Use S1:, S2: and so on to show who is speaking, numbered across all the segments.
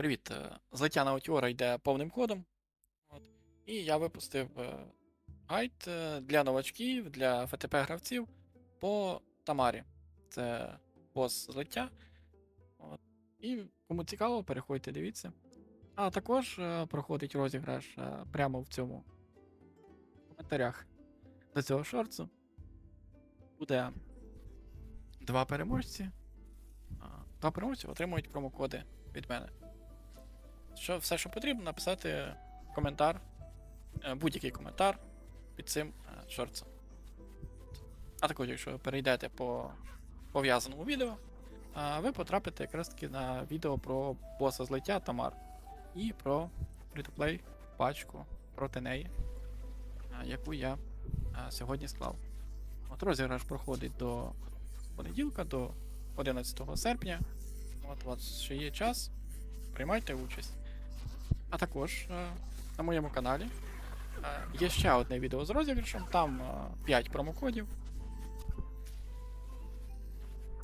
S1: Привіт. е, Злиття на Отіора йде повним ходом. От. І я випустив е, гайд е, для новачків, для ФТП-гравців по Тамарі. Це бос злиття. От. І кому цікаво, переходьте, дивіться. А також проходить розіграш прямо в цьому коментарях до цього шорцу. Буде два переможці. Два переможці отримують промокоди від мене. Що, все, що потрібно, написати коментар, е, будь-який коментар під цим е, шорцем. А також, якщо ви перейдете по пов'язаному відео, ви потрапите якраз таки на відео про боса злиття Тамар і про free-to-play пачку проти неї, яку я сьогодні склав. От розіграш проходить до понеділка, до 11 серпня. От у вас ще є час. Приймайте участь. А також е, на моєму каналі е, є ще одне відео з розіграшем, там е, 5 промокодів.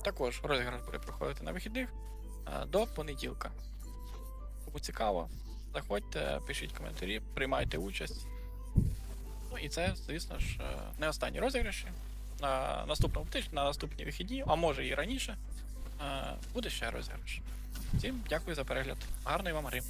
S1: Також розіграш буде проходити на вихідних е, до понеділка. Кому цікаво, заходьте, пишіть коментарі, приймайте участь. Ну і це, звісно ж, е, не останні розіграші. На наступному тижні, на наступні вихідні, а може і раніше, е, буде ще розіграш. Всім дякую за перегляд. Гарної вам гри!